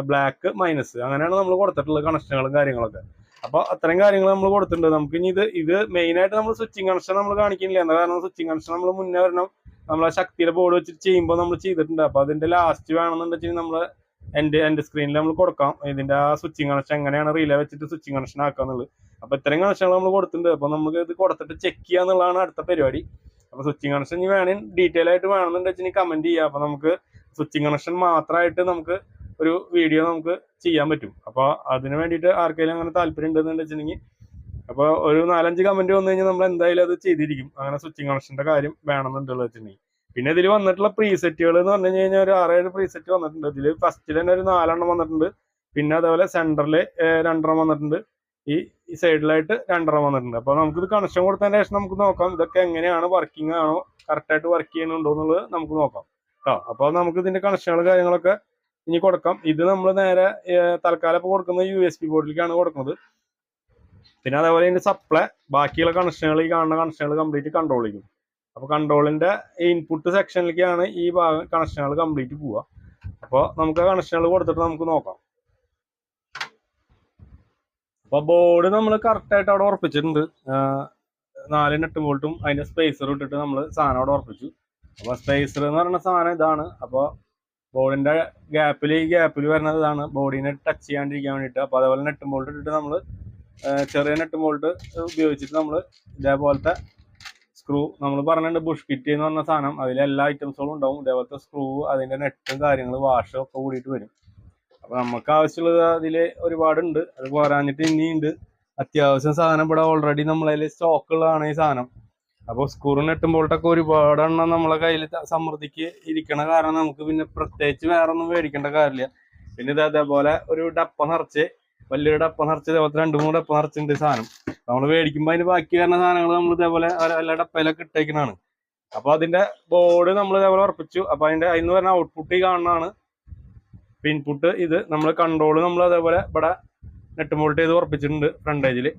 ബ്ലാക്ക് മൈനസ് അങ്ങനെയാണ് നമ്മൾ കൊടുത്തിട്ടുള്ളത് കണക്ഷനുകളും കാര്യങ്ങളൊക്കെ. അപ്പോൾ അത്രയും കാര്യങ്ങൾ നമ്മൾ കൊടുത്തിട്ടുണ്ട്. നമുക്ക് ഇനി ഇത് ഇത് മെയിൻ ആയിട്ട് നമ്മൾ സ്വിച്ചിങ് കണക്ഷൻ നമ്മൾ കാണിക്കുന്നില്ല. എന്താ കാരണം സ്വിച്ചിങ് കണക്ഷൻ നമ്മൾ മുന്നേ വരണം. നമ്മളെ ശക്തിയുടെ ബോർഡ് വെച്ചിട്ട് ചെയ്യുമ്പോൾ നമ്മൾ ചെയ്തിട്ടുണ്ട്. അപ്പോൾ അതിന്റെ ലാസ്റ്റ് വേണമെന്നുണ്ടെങ്കിൽ നമ്മൾ എന്റെ എന്റെ സ്ക്രീനിൽ നമ്മൾ കൊടുക്കാം. ഇതിന്റെ ആ സ്വിച്ചിങ് കണക്ഷൻ എങ്ങനെയാണ് റീലേ വെച്ചിട്ട് സ്വിച്ചിങ് കണക്ഷൻ ആക്കാന്നുള്ളത് അപ്പൊ ഇത്രയും കണക്ഷനുകൾ നമ്മൾ കൊടുത്തിട്ടുണ്ട്. അപ്പൊ നമുക്ക് ഇത് കൊടുത്തിട്ട് ചെക്ക് ചെയ്യുക എന്നുള്ളതാണ് അടുത്ത പരിപാടി. അപ്പൊ സ്വിച്ചിങ് കണക്ഷൻ ഇനി വേണേ ഡീറ്റെയിൽ ആയിട്ട് വേണമെന്നുണ്ടെങ്കിൽ കമന്റ് ചെയ്യാം. അപ്പൊ നമുക്ക് സ്വിച്ചിങ് കണക്ഷൻ മാത്രമായിട്ട് നമുക്ക് ഒരു വീഡിയോ നമുക്ക് ചെയ്യാൻ പറ്റും. അപ്പൊ അതിന് വേണ്ടിയിട്ട് ആർക്കെങ്കിലും അങ്ങനെ താല്പര്യം ഉണ്ടെന്ന് വെച്ചിട്ടുണ്ടെങ്കിൽ അപ്പൊ ഒരു നാലഞ്ച് കമന്റ് വന്നു കഴിഞ്ഞാൽ നമ്മൾ എന്തായാലും അത് ചെയ്തിരിക്കും. അങ്ങനെ സ്വിച്ചിങ് കണക്ഷന്റെ കാര്യം വേണമെന്നുണ്ടെന്ന് വെച്ചിട്ടുണ്ടെങ്കിൽ. പിന്നെ ഇതിൽ വന്നിട്ടുള്ള പ്രീസെറ്റുകൾ എന്ന് പറഞ്ഞു കഴിഞ്ഞാൽ ഒരു ആറേഴ് പ്രീസെറ്റ് വന്നിട്ടുണ്ട്. ഇതിൽ ഫസ്റ്റിൽ തന്നെ ഒരു നാലെണ്ണം വന്നിട്ടുണ്ട്. പിന്നെ അതേപോലെ സെന്ററിൽ രണ്ടെണ്ണം വന്നിട്ടുണ്ട്. ഈ സൈഡിലായിട്ട് രണ്ടെണ്ണം വന്നിട്ടുണ്ട്. അപ്പൊ നമുക്കിത് കണക്ഷൻ കൊടുത്തതിന് ശേഷം നമുക്ക് നോക്കാം ഇതൊക്കെ എങ്ങനെയാണ് വർക്കിംഗ് ആണോ കറക്റ്റ് ആയിട്ട് വർക്ക് ചെയ്യുന്നുണ്ടോ എന്നുള്ളത് നമുക്ക് നോക്കാം. കേട്ടോ അപ്പോൾ നമുക്ക് ഇതിന്റെ കണക്ഷനുകളും കാര്യങ്ങളൊക്കെ ഇനി കൊടുക്കാം. ഇത് നമ്മൾ നേരെ തൽക്കാലം ഇപ്പൊ കൊടുക്കുന്നത് യു എസ് പി ബോർഡിലേക്കാണ് കൊടുക്കുന്നത്. പിന്നെ അതേപോലെ ഇതിന്റെ സപ്ലൈ ബാക്കിയുള്ള കണക്ഷനുകൾ ഈ കാണുന്ന കണക്ഷനുകൾ കംപ്ലീറ്റ് കൺട്രോൾ ചെയ്യും. അപ്പൊ കൺട്രോളിന്റെ ഇൻപുട്ട് സെക്ഷനിലേക്കാണ് ഈ ഭാഗം കണക്ഷനുകൾ കംപ്ലീറ്റ് പോവുക. അപ്പോൾ നമുക്ക് കണക്ഷനുകൾ കൊടുത്തിട്ട് നമുക്ക് നോക്കാം. അപ്പൊ ബോർഡ് നമ്മൾ കറക്റ്റ് ആയിട്ട് അവിടെ ഉറപ്പിച്ചിട്ടുണ്ട്. നാല് നെട്ട് വോൾട്ടും അതിന്റെ സ്പേസർ ഇട്ടിട്ട് നമ്മൾ സാധനം അവിടെ ഉറപ്പിച്ചു. അപ്പൊ സ്പേസർ എന്ന് പറയുന്ന സാധനം ഇതാണ്. അപ്പോൾ ബോർഡിന്റെ ഗ്യാപ്പിൽ ഈ ഗ്യാപ്പിൽ വരുന്നത് ഇതാണ്. ബോഡിനെ ടച്ച് ചെയ്യാണ്ടിരിക്കാൻ വേണ്ടിയിട്ട്. അപ്പൊ അതേപോലെ നെട്ടും ബോൾട്ട് ഇട്ടിട്ട് നമ്മൾ ചെറിയ നെട്ടും ബോൾട്ട് ഉപയോഗിച്ചിട്ട് നമ്മൾ ഇതേപോലത്തെ സ്ക്രൂ നമ്മൾ പറഞ്ഞിട്ടുണ്ട് ബുഷ് കിറ്റ് എന്ന് പറഞ്ഞ സാധനം. അതിൽ എല്ലാ ഐറ്റംസുകളും ഉണ്ടാവും. ഇതേപോലത്തെ സ്ക്രൂ അതിന്റെ നെറ്റും കാര്യങ്ങളും വാഷും ഒക്കെ കൂടിയിട്ട് വരും. അപ്പോൾ നമുക്ക് ആവശ്യമുള്ളത് അതിൽ ഒരുപാടുണ്ട്. അത് പോരാഞ്ഞിട്ട് ഇനിയുണ്ട് അത്യാവശ്യം സാധനം ഇവിടെ ഓൾറെഡി നമ്മളതിൽ സ്റ്റോക്ക് ഉള്ളതാണ് ഈ സാധനം. അപ്പോൾ സ്ക്രൂ നെട്ടും ബോൾട്ടൊക്കെ ഒരുപാട് എണ്ണം നമ്മളെ കയ്യിൽ സമൃദ്ധിക്ക് ഇരിക്കണ കാരണം നമുക്ക് പിന്നെ പ്രത്യേകിച്ച് വേറെ ഒന്നും മേടിക്കേണ്ട കാര്യമില്ല. പിന്നെ ഇത് അതേപോലെ ഒരു ഡപ്പ നിറച്ച് വലിയൊരു അപ്പം നിറച്ച് ഇതേപോലത്തെ രണ്ട് മൂന്ന് ഡപ്പ നിറച്ചിട്ടുണ്ട് ഈ സാധനം. നമ്മൾ മേടിക്കുമ്പോൾ അതിന് ബാക്കി വരുന്ന സാധനങ്ങൾ നമ്മൾ ഇതേപോലെ എല്ലാ ഡപ്പയിലൊക്കെ ഇട്ടേക്കുന്നതാണ്. അപ്പൊ അതിന്റെ ബോർഡ് നമ്മൾ ഇതേപോലെ ഉറപ്പിച്ചു. അപ്പൊ അതിന്റെ അതിന്ന് വരുന്ന ഔട്ട്പുട്ട് ഈ കാണുന്നതാണ്. ഇൻപുട്ട് ഇത് നമ്മൾ കൺട്രോൾ നമ്മൾ അതേപോലെ ഇവിടെ നെറ്റ് മോൾട്ട് ചെയ്ത് ഉറപ്പിച്ചിട്ടുണ്ട് ഫ്രണ്ട്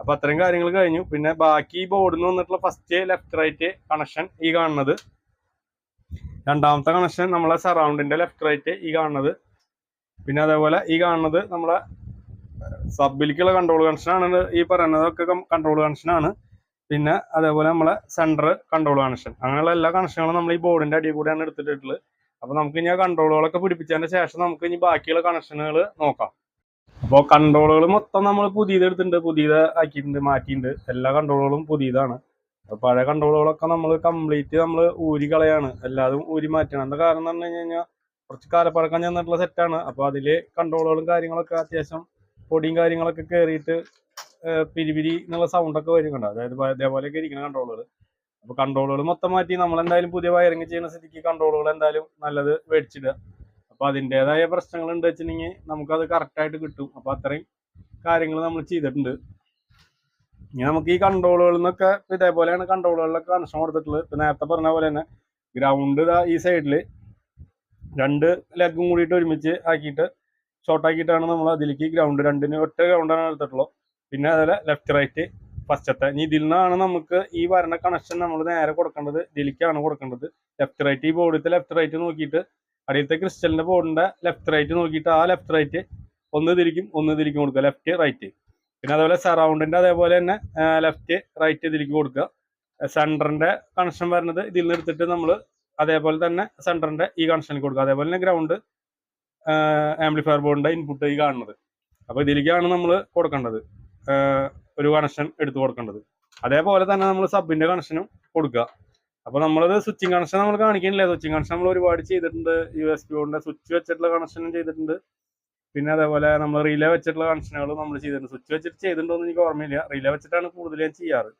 അപ്പൊ അത്രയും കാര്യങ്ങൾ കഴിഞ്ഞു. പിന്നെ ബാക്കി ബോർഡിൽ നിന്ന് വന്നിട്ടുള്ള ഫസ്റ്റ് ലെഫ്റ്റ് റൈറ്റ് കണക്ഷൻ ഈ കാണുന്നത്. രണ്ടാമത്തെ കണക്ഷൻ നമ്മളെ സറൗണ്ടിന്റെ ലെഫ്റ്റ് റൈറ്റ് ഈ കാണുന്നത്. പിന്നെ അതേപോലെ ഈ കാണുന്നത് നമ്മളെ സബിലേക്കുള്ള കൺട്രോൾ കണക്ഷനാണ് ഈ പറയുന്നതൊക്കെ കൺട്രോൾ കണക്ഷനാണ് പിന്നെ അതേപോലെ നമ്മളെ സെന്റർ കൺട്രോൾ കണക്ഷൻ അങ്ങനെയുള്ള എല്ലാ കണക്ഷനുകളും നമ്മൾ ഈ ബോർഡിന്റെ അടിയിൽ കൂടെയാണ് എടുത്തിട്ടുള്ളത് അപ്പൊ നമുക്ക് ഇനി ആ കൺട്രോളുകളൊക്കെ പിടിപ്പിച്ചതിന് ശേഷം നമുക്ക് ഇനി ബാക്കിയുള്ള കണക്ഷനുകൾ നോക്കാം. അപ്പോൾ കൺട്രോളുകൾ മൊത്തം നമ്മൾ പുതിയത് എടുത്തിട്ടുണ്ട് പുതിയത് ആക്കിയിട്ടുണ്ട് മാറ്റിയിട്ടുണ്ട്. എല്ലാ കൺട്രോളുകളും പുതിയതാണ്. പഴയ കൺട്രോളുകളൊക്കെ നമ്മൾ കംപ്ലീറ്റ് നമ്മൾ ഊരി കളയാണ്. എല്ലാതും ഊരി മാറ്റണം. എന്താ കാരണം എന്ന് പറഞ്ഞു കഴിഞ്ഞാൽ കുറച്ച് കാലപ്പഴക്കം ചെന്നിട്ടുള്ള സെറ്റാണ് അപ്പോൾ അതിൽ കൺട്രോളുകളും കാര്യങ്ങളൊക്കെ അത്യാവശ്യം പൊടിയും കാര്യങ്ങളൊക്കെ കയറിയിട്ട് പിരിപിരി എന്നുള്ള സൗണ്ട് സൗണ്ടൊക്കെ വരുന്നുണ്ട് അതായത് ഇതേപോലെയൊക്കെ ഇരിക്കുന്ന കൺട്രോളുകൾ അപ്പൊ കൺട്രോളുകൾ മൊത്തം മാറ്റി നമ്മൾ എന്തായാലും പുതിയ വയറിങ് ചെയ്യുന്ന സ്ഥിതിക്ക് കൺട്രോളുകൾ എന്തായാലും നല്ലത് മേടിച്ചിടുക. അപ്പൊ അതിന്റെതായ പ്രശ്നങ്ങൾ ഉണ്ട് വെച്ചിട്ടുണ്ടെങ്കിൽ നമുക്കത് കറക്റ്റായിട്ട് കിട്ടും. അപ്പൊ അത്രയും കാര്യങ്ങൾ നമ്മൾ ചെയ്തിട്ടുണ്ട്. ഇനി നമുക്ക് ഈ കൺട്രോളുകളിൽ നിന്നൊക്കെ ഇതേപോലെയാണ് കൺട്രോളുകളിലൊക്കെ കണക്ഷൻ കൊടുത്തിട്ടുള്ളത്. ഇപ്പൊ നേരത്തെ പറഞ്ഞ പോലെ തന്നെ ഗ്രൗണ്ട് ഈ സൈഡിൽ രണ്ട് ലെഗും കൂടിയിട്ട് ഒരുമിച്ച് ആക്കിയിട്ട് ഷോർട്ട് ആക്കിയിട്ടാണ് നമ്മൾ അതിലേക്ക് ഗ്രൗണ്ട് രണ്ടിന് ഒറ്റ ഗ്രൗണ്ടാണ് എടുത്തിട്ടുള്ളൂ പിന്നെ അതുപോലെ ലെഫ്റ്റ് റൈറ്റ് ഫസ്റ്റത്തെ ഇനി ഇതിൽ നിന്നാണ് നമുക്ക് ഈ വരണ കണക്ഷൻ നമ്മൾ നേരെ കൊടുക്കേണ്ടത്. ഇതിലേക്കാണ് കൊടുക്കേണ്ടത്. ലെഫ്റ്റ് റൈറ്റ് ഈ ബോർഡിലത്തെ ലെഫ്റ്റ് റൈറ്റ് നോക്കിയിട്ട് അടിയത്തെ ക്രിസ്റ്റലിന്റെ ബോർഡിന്റെ ലെഫ്റ്റ് റൈറ്റ് നോക്കിയിട്ട് ആ ലെഫ്റ്റ് റൈറ്റ് ഒന്ന് തിരിക്കും ഒന്ന് തിരിക്കും കൊടുക്കുക. ലെഫ്റ്റ് റൈറ്റ് പിന്നെ അതേപോലെ സറൗണ്ടിന്റെ അതേപോലെ തന്നെ ലെഫ്റ്റ് റൈറ്റ് ഇതിലേക്ക് കൊടുക്കുക. സെന്ററിന്റെ കണക്ഷൻ വരുന്നത് ഇതിൽ നിന്ന് എടുത്തിട്ട് നമ്മൾ അതേപോലെ തന്നെ സെന്ററിന്റെ ഈ കണക്ഷനിൽ കൊടുക്കുക. അതേപോലെ തന്നെ ഗ്രൗണ്ട് ആംപ്ലിഫയർ ബോർഡിന്റെ ഇൻപുട്ട് ഈ കാണുന്നത്. അപ്പൊ ഇതിലേക്കാണ് നമ്മൾ കൊടുക്കേണ്ടത്. ഒരു കണക്ഷൻ എടുത്തു കൊടുക്കേണ്ടത്. അതേപോലെ തന്നെ നമ്മൾ സബിന്റെ കണക്ഷനും കൊടുക്കുക. അപ്പൊ നമ്മളത് സ്വിച്ചിങ് കണക്ഷൻ നമ്മൾ കാണിക്കണില്ലേ സ്വിച്ചിങ് കണക്ഷൻ നമ്മൾ ഒരുപാട് ചെയ്തിട്ടുണ്ട്. യു എസ് ബോർഡിന്റെ സ്വിച്ച് വെച്ചിട്ടുള്ള കണക്ഷനും ചെയ്തിട്ടുണ്ട്. പിന്നെ അതേപോലെ നമ്മൾ റിലേ വെച്ചിട്ടുള്ള കണക്ഷനുകളും നമ്മൾ ചെയ്തിട്ടുണ്ട്. സ്വിച്ച് വെച്ചിട്ട് ചെയ്തിട്ടുണ്ടോ എന്ന് എനിക്ക് ഓർമ്മയില്ല. റിലേ വെച്ചിട്ടാണ് കൂടുതൽ ഞാൻ ചെയ്യാറ്.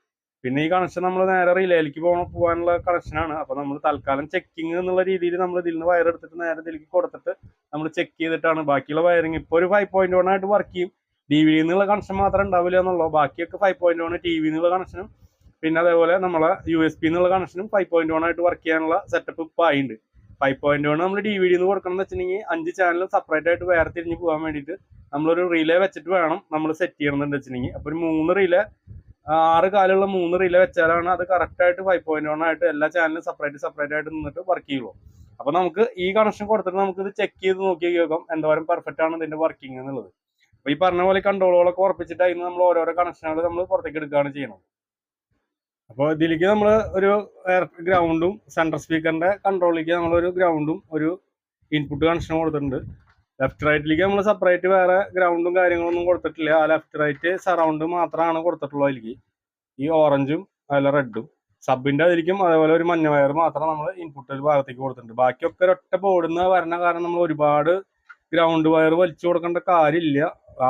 പിന്നെ ഈ കണക്ഷൻ നമ്മൾ നേരെ റിലേയിലേക്ക് പോകണ പോകാനുള്ള കണക്ഷനാണ് അപ്പൊ നമ്മൾ തൽക്കാലം ചെക്കിങ് എന്നുള്ള രീതിയിൽ നമ്മൾ ഇതിൽ നിന്ന് വയർ എടുത്തിട്ട് നേരെ ഇതിലേക്ക് കൊടുത്തിട്ട് നമ്മൾ ചെക്ക് ചെയ്തിട്ടാണ്. ബാക്കിയുള്ള വയറിങ് ഇപ്പോൾ ഒരു ഫൈവ് പോയിന്റ് വൺ ആയിട്ട് വർക്ക് ചെയ്യും. ഡി വി എന്നുള്ള കണക്ഷൻ മാത്രം ഉണ്ടാവില്ല എന്നുള്ളൂ. ബാക്കിയൊക്കെ five point one T V എന്നുള്ള കണക്ഷനും പിന്നെ അതേപോലെ നമ്മളെ യു എസ് പി എന്നുള്ള കണക്ഷനും ഫൈവ് പോയിന്റ് വൺ ആയിട്ട് വർക്ക് ചെയ്യാനുള്ള സെറ്റപ്പ് ഇപ്പോൾ ആയിട്ടുണ്ട് ഫൈവ് പോയിന്റ് വൺ നമ്മൾ ഡി വി നിന്ന് കൊടുക്കണം എന്ന് വെച്ചിട്ടുണ്ടെങ്കിൽ അഞ്ച് ചാനലും സെപ്പറേറ്റ് ആയിട്ട് വേറെ തിരിഞ്ഞ് പോകാൻ വേണ്ടിയിട്ട് നമ്മളൊരു റിലേ വെച്ചിട്ട് വേണം നമ്മൾ സെറ്റ് ചെയ്യണമെന്ന് വെച്ചിട്ടുണ്ടെങ്കിൽ. അപ്പോൾ ഒരു മൂന്ന് റിലേ ആറ് കാലുള്ള മൂന്ന് റിലേ വെച്ചാലാണ് അത് കറക്റ്റ് ആയിട്ട് ഫൈവ് പോയിന്റ് വൺ ആയിട്ട് എല്ലാ ചാനലും സെപ്പറേറ്റ് സെപ്പറേറ്റ് ആയിട്ട് നിന്നിട്ട് വർക്ക് ചെയ്യുള്ളൂ. അപ്പൊ നമുക്ക് ഈ കണക്ഷൻ കൊടുത്തിട്ട് നമുക്ക് ഇത് ചെക്ക് ചെയ്ത് നോക്കി നോക്കാം എന്തോരം പെർഫെക്റ്റ് ആണ് ഇതിന്റെ വർക്കിംഗ് എന്നുള്ളത്. അപ്പൊ ഈ പറഞ്ഞ പോലെ കൺട്രോളുകളൊക്കെ ഉറപ്പിച്ചിട്ട് അതിന് നമ്മൾ ഓരോരോ കണക്ഷനുകൾ നമ്മൾ പുറത്തേക്ക് എടുക്കുകയാണ് ചെയ്യുന്നത്. അപ്പോൾ ഇതിലേക്ക് നമ്മൾ ഒരു ഗ്രൗണ്ടും സെൻട്രൽ സ്പീക്കറിന്റെ കൺട്രോളിലേക്ക് ഒരു ഗ്രൗണ്ടും ഒരു ഇൻപുട്ട് കണക്ഷനും കൊടുത്തിട്ടുണ്ട്. ലെഫ്റ്റ് റൈറ്റിലേക്ക് നമ്മൾ സെപ്പറേറ്റ് വേറെ ഗ്രൗണ്ടും കാര്യങ്ങളൊന്നും കൊടുത്തിട്ടില്ല. ആ ലെഫ്റ്റ് റൈറ്റ് സറൗണ്ട് മാത്രമാണ് കൊടുത്തിട്ടുള്ളത് അതിലേക്ക് ഈ ഓറഞ്ചും അതുപോലെ റെഡും സബിന്റെ അതിലേക്കും അതേപോലെ ഒരു മഞ്ഞ വയർ മാത്രം നമ്മൾ ഇൻപുട്ട് ഭാഗത്തേക്ക് കൊടുത്തിട്ടുണ്ട്. ബാക്കിയൊക്കെ ഒരൊറ്റ പോടുന്ന വരണ കാരണം നമ്മൾ ഒരുപാട് ഗ്രൗണ്ട് വയർ വലിച്ചു കൊടുക്കേണ്ട കാര്യമില്ല.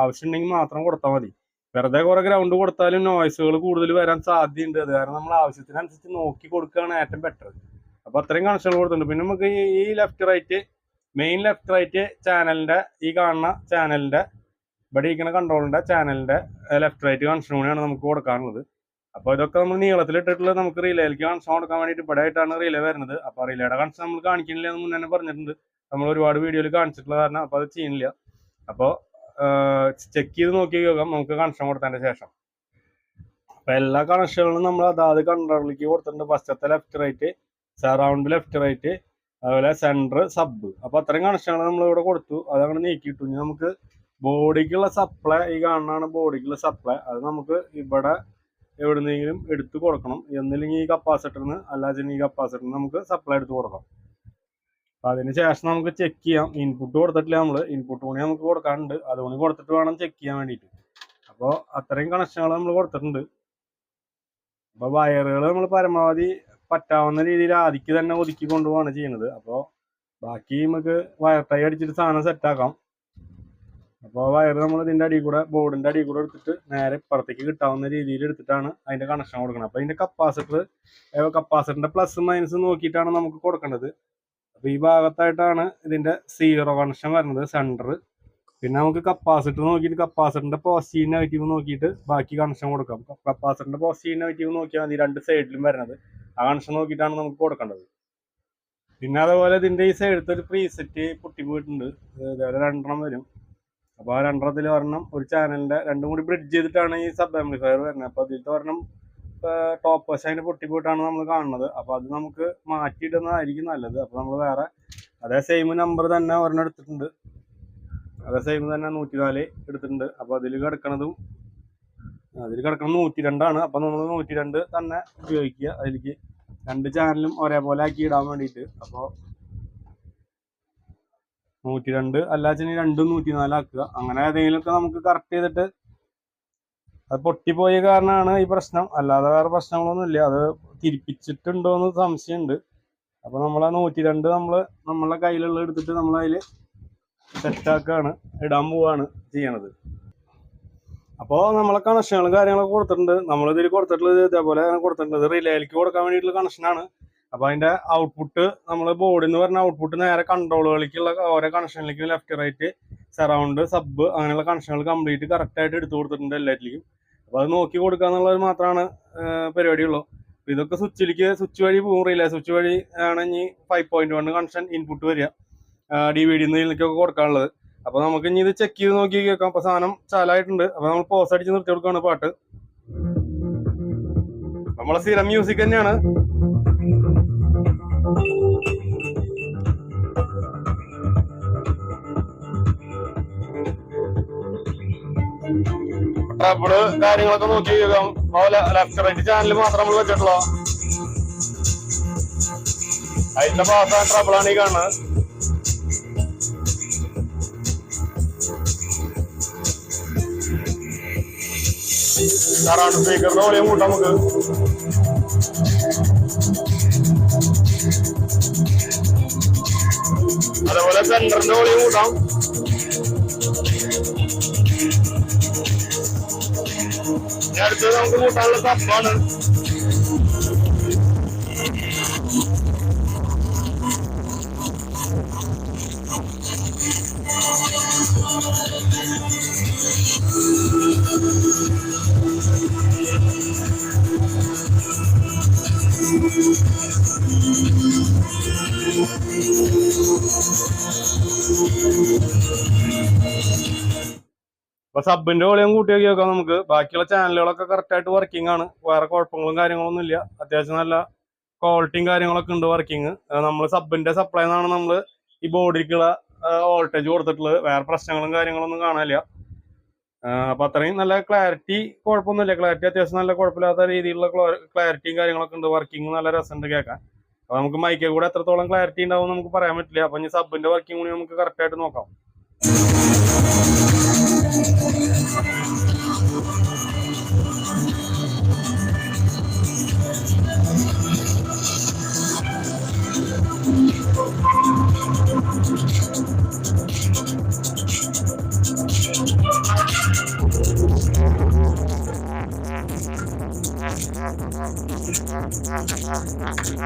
ആവശ്യമുണ്ടെങ്കിൽ മാത്രം കൊടുത്താൽ മതി. വെറുതെ കുറെ ഗ്രൗണ്ട് കൊടുത്താലും നോയ്സുകൾ കൂടുതൽ വരാൻ സാധ്യതയുണ്ട്. അത് കാരണം നമ്മൾ ആവശ്യത്തിനനുസരിച്ച് നോക്കി കൊടുക്കുകയാണ് ഏറ്റവും ബെറ്റർ അപ്പൊ അത്രയും കണക്ഷനുകൾ കൊടുത്തിട്ടുണ്ട്. പിന്നെ നമുക്ക് ഈ left right main left right ചാനലിന്റെ ഈ കാണുന്ന ചാനലിന്റെ ഇവിടെ ഇരിക്കുന്ന കൺട്രോളിന്റെ ചാനലിന്റെ ലെഫ്റ്റ് റൈറ്റ് കൺഷൻ കൂടിയാണ് നമുക്ക് കൊടുക്കാനുള്ളത്. അപ്പോൾ ഇതൊക്കെ നമ്മൾ നീളത്തിൽ ഇട്ടിട്ടുള്ളത് നമുക്ക് റിലേയിലേക്ക് കണക്ഷൻ കൊടുക്കാൻ വേണ്ടിയിട്ട് ഇവിടെ ആയിട്ടാണ് റിലേ വരുന്നത്. അപ്പോൾ റിലേയുടെ കണക്ഷൻ നമ്മൾ കാണിക്കുന്നില്ല എന്ന് മുന്നേ പറഞ്ഞിട്ടുണ്ട്. നമ്മൾ ഒരുപാട് വീഡിയോയിൽ കാണിച്ചിട്ടുള്ള കാരണം അപ്പൊ അത് ചെയ്യുന്നില്ല. അപ്പോൾ ചെക്ക് ചെയ്ത് നോക്കി നോക്കാം നമുക്ക് കണക്ഷൻ കൊടുത്തതിന്റെ ശേഷം. അപ്പൊ എല്ലാ കണക്ഷനുകളും നമ്മൾ അതാത് കൺട്രോളിലേക്ക് കൊടുത്തിട്ടുണ്ട്. ഫസ്റ്റത്തെ left right surround left right അതുപോലെ സെന്റർ സബ് അപ്പൊ അത്രയും കണക്ഷനുകൾ നമ്മൾ ഇവിടെ കൊടുത്തു. അതങ്ങനെ നീക്കിയിട്ടു. ഇനി നമുക്ക് ബോഡിക്കുള്ള സപ്ലൈ ഈ കാണുന്നതാണ് ബോഡിക്കുള്ള സപ്ലൈ അത് നമുക്ക് ഇവിടെ എവിടുന്നെങ്കിലും എടുത്തു കൊടുക്കണം. എന്നില്ലെങ്കിൽ ഈ കപ്പാസിറ്ററിന് അല്ലാതെ ഈ കപ്പാസിറ്ററിന് നമുക്ക് സപ്ലൈ എടുത്ത് കൊടുക്കാം. അപ്പൊ അതിന് ശേഷം നമുക്ക് ചെക്ക് ചെയ്യാം. ഇൻപുട്ട് കൊടുത്തിട്ടില്ല നമ്മൾ ഇൻപുട്ട് കൂടി നമുക്ക് കൊടുക്കാനുണ്ട്. അതുകൊണ്ട് കൊടുത്തിട്ട് വേണം ചെക്ക് ചെയ്യാൻ വേണ്ടിയിട്ട് അപ്പോൾ അത്രയും കണക്ഷനുകൾ നമ്മൾ കൊടുത്തിട്ടുണ്ട്. അപ്പൊ വയറുകൾ നമ്മൾ പരമാവധി പറ്റാവുന്ന രീതിയിൽ ആദിക്ക് തന്നെ ഒതുക്കി കൊണ്ടുപോവാണ് ചെയ്യുന്നത്. അപ്പോൾ ബാക്കി നമുക്ക് വയർ ടൈ അടിച്ചിട്ട് സാധനം സെറ്റാക്കാം അപ്പോൾ വയർ നമ്മൾ ഇതിന്റെ അടി കൂടെ ബോർഡിന്റെ അടി കൂടെ എടുത്തിട്ട് നേരെ ഇപ്പുറത്തേക്ക് കിട്ടാവുന്ന രീതിയിൽ എടുത്തിട്ടാണ് അതിന്റെ കണക്ഷൻ കൊടുക്കുന്നത്. അപ്പോൾ ഇതിന്റെ കപ്പാസിറ്റർ കപ്പാസിറ്ററിന്റെ പ്ലസ് മൈനസ് നോക്കിയിട്ടാണ് നമുക്ക് കൊടുക്കേണ്ടത്. അപ്പോൾ ഈ ഭാഗത്തായിട്ടാണ് ഇതിന്റെ സീറോ കണക്ഷൻ വരുന്നത് സെന്റർ പിന്നെ നമുക്ക് കപ്പാസിറ്റർ നോക്കിയിട്ട് കപ്പാസിറ്ററിന്റെ പോസിറ്റീവ് നെഗറ്റീവ് നോക്കിയിട്ട് ബാക്കി കണക്ഷൻ കൊടുക്കാം. കപ്പാസിറ്ററിന്റെ പോസിറ്റീവ് നെഗറ്റീവ് നോക്കിയാൽ മതി രണ്ട് സൈഡിലും വരുന്നത്. ആ കണക്ഷൻ നോക്കിയിട്ടാണ് നമുക്ക് കൊടുക്കേണ്ടത്. പിന്നെ അതേപോലെ ഇതിന്റെ ഈ സൈഡത്തെ ഒരു പ്രീസെറ്റ് പൊട്ടി പോയിട്ടുണ്ട്. ഇതേപോലെ രണ്ടെണ്ണം വരും. അപ്പോൾ ആ രണ്ടെണ്ണത്തിൽ ഒരെണ്ണം ഒരു ചാനലിന്റെ രണ്ടും കൂടി ബ്രിഡ്ജ് ചെയ്തിട്ടാണ് ഈ സബ് ആംപ്ലിഫയർ വരുന്നത്. അപ്പോൾ അതിലത്തെ ഒരെണ്ണം ടോപ്പ് വശം അതിന് പൊട്ടി പോയിട്ടാണ് നമ്മൾ കാണുന്നത്. അപ്പോൾ അത് നമുക്ക് മാറ്റിയിടുന്നതായിരിക്കും നല്ലത്. അപ്പോൾ നമ്മൾ വേറെ അതേ സെയിം നമ്പർ തന്നെ ഒരെണ്ണം എടുത്തിട്ടുണ്ട്. അതേ സെയിം തന്നെ നൂറ്റി നാല് എടുത്തിട്ടുണ്ട്. അപ്പോൾ അതിൽ കിടക്കണതും അതിൽ കിടക്കുന്നത് നൂറ്റി രണ്ടാണ് അപ്പോൾ നമ്മൾ നൂറ്റി രണ്ട് തന്നെ ഉപയോഗിക്കുക അതിലേക്ക്. രണ്ട് ചാനലും ഒരേപോലെ ആക്കി ഇടാൻ വേണ്ടിയിട്ട്. അപ്പോൾ നൂറ്റി രണ്ട് അല്ലാച്ചിന് രണ്ടും നൂറ്റി നാലാക്കുക അങ്ങനെ ഏതെങ്കിലുമൊക്കെ നമുക്ക് കറക്റ്റ് ചെയ്തിട്ട് അത് പൊട്ടിപ്പോയ കാരണമാണ് ഈ പ്രശ്നം. അല്ലാതെ വേറെ പ്രശ്നങ്ങളൊന്നുമില്ല. അത് തിരിപ്പിച്ചിട്ടുണ്ടോ എന്ന് സംശയമുണ്ട്. അപ്പോൾ നമ്മൾ ആ നൂറ്റി രണ്ട് നമ്മൾ നമ്മളെ കയ്യിലുള്ള എടുത്തിട്ട് നമ്മൾ അതിൽ സെറ്റാക്കാണ് ഇടാൻ പോവാണ് ചെയ്യണത്. അപ്പോൾ നമ്മളെ കണക്ഷനുകളും കാര്യങ്ങളൊക്കെ കൊടുത്തിട്ടുണ്ട്. നമ്മൾ നമ്മളിതിൽ കൊടുത്തിട്ടുള്ളത് ഇതേപോലെ കൊടുത്തിട്ടുള്ളത് റിലേയിലേക്ക് കൊടുക്കാൻ വേണ്ടിയിട്ടുള്ള കണക്ഷനാണ് അപ്പോൾ അതിന്റെ ഔട്ട്പുട്ട് നമ്മൾ ബോർഡിൽ നിന്ന് പറഞ്ഞ ഔട്ട്പുട്ട് നേരെ കൺട്രോളുകളിലേക്കുള്ള ഓരോ കണക്ഷനിലേക്കും ലെഫ്റ്റ് റൈറ്റ് സറൗണ്ട് സബ് അങ്ങനെയുള്ള കണക്ഷനുകൾ കംപ്ലീറ്റ് കറക്റ്റ് ആയിട്ട് എടുത്തു കൊടുത്തിട്ടുണ്ട് എല്ലാറ്റിലേക്കും. അപ്പോൾ അത് നോക്കി കൊടുക്കുക എന്നുള്ളത് മാത്രമാണ് പരിപാടിയുള്ളൂ. ഇതൊക്കെ സ്വിച്ചിലേക്ക് സ്വിച്ച് വഴി പോകും റിലേ സ്വിച്ച് വഴി ആണ് ഇനി five point one connection input വരിക. ഡി വി ഡി നിന്നൊക്കെ കൊടുക്കാനുള്ളത്. അപ്പോൾ നമുക്ക് ഇനി ഇത് ചെക്ക് ചെയ്ത് നോക്കി കേൾക്കാം. അപ്പൊ സാധനം ചാലായിട്ടുണ്ട്. അപ്പൊ നമ്മൾ പോസ് അടിച്ച് നിർത്തി കൊടുക്കുകയാണ് പാട്ട്. നമ്മളെ സ്ഥിരം മ്യൂസിക് തന്നെയാണ്. ട്രബിൾ കാര്യങ്ങളൊക്കെ നോക്കി കേൾക്കാം. ലെഫ്റ്റ് ചാനൽ മാത്രം നമ്മൾ വെച്ചിട്ടുള്ളൂ അതിന്റെ ഭാഗത്താണ് ട്രബിളാണ് ഈ കാണുന്നത്. സറൗണ്ട് സ്പീക്കറിന്റെ വോളിയം കൂട്ടാം നമുക്ക്. അതേപോലെ സെന്ററിന്റെ വോളിയം കൂട്ടാം. അടുത്തത് നമുക്ക് കൂട്ടാനുള്ള സബ്ബാണ് അപ്പൊ സബിന്റെ വോളിയം കൂട്ടി നോക്കി നമുക്ക്. ബാക്കിയുള്ള ചാനലുകളൊക്കെ കറക്റ്റ് ആയിട്ട് വർക്കിംഗ് ആണ്. വേറെ കുഴപ്പങ്ങളും കാര്യങ്ങളൊന്നും ഇല്ല. അത്യാവശ്യം നല്ല ക്വാളിറ്റിയും കാര്യങ്ങളൊക്കെ ഉണ്ട് വർക്കിംഗ് നമ്മൾ സബിന്റെ സപ്ലൈ നിന്നാണ് നമ്മൾ ഈ ബോർഡിലേക്കുള്ള വോൾട്ടേജ് കൊടുത്തിട്ടുള്ളത്. വേറെ പ്രശ്നങ്ങളും കാര്യങ്ങളൊന്നും കാണാനില്ല. അപ്പൊ അത്രയും നല്ല ക്ലാരിറ്റി കുഴപ്പമൊന്നുമില്ല. ക്ലാരിറ്റി അത്യാവശ്യം നല്ല കുഴപ്പമില്ലാത്ത രീതിയിലുള്ള ക്ലാരിറ്റിയും കാര്യങ്ങളൊക്കെ ഉണ്ട്. വർക്കിംഗ് നല്ല രസമുണ്ട് കേൾക്കാൻ. അപ്പൊ നമുക്ക് മൈക്കിൽ കൂടെ എത്രത്തോളം ക്ലാരിറ്റി ഉണ്ടാവും നമുക്ക് പറയാൻ പറ്റില്ല. അപ്പൊ ഇനി സബിന്റെ വർക്കിംഗ് കൂടി നമുക്ക് കറക്റ്റ് ആയിട്ട് നോക്കാം.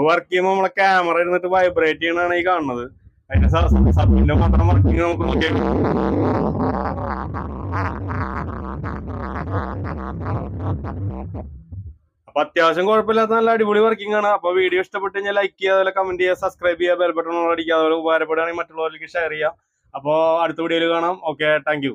സബ് വർക്ക് ചെയ്യുമ്പോൾ നമ്മളെ ക്യാമറ ഇരുന്നിട്ട് വൈബ്രേറ്റ് ചെയ്യണതാണ് ഈ കാണുന്നത്. അതിന്റെ സബിന്റെ മാത്രം വർക്കിംഗ് നമുക്ക് നോക്കിയാൽ അപ്പൊ അത്യാവശ്യം കുഴപ്പമില്ലാത്ത നല്ല അടിപൊളി വർക്കിംഗ് ആണ്. അപ്പൊ വീഡിയോ ഇഷ്ടപ്പെട്ട് കഴിഞ്ഞാൽ ലൈക്ക് ചെയ്യുക അതുപോലെ കമന്റ് ചെയ്യുക സബ്സ്ക്രൈബ് ചെയ്യുക ബെൽ ബട്ടൺ അടിക്കുക. അതുപോലെ ഉപകാരപ്പെടുകയാണെങ്കിൽ മറ്റുള്ളവരിലേക്ക് ഷെയർ ചെയ്യുക. അപ്പോൾ അടുത്ത വീഡിയോയിൽ കാണാം. Okay thank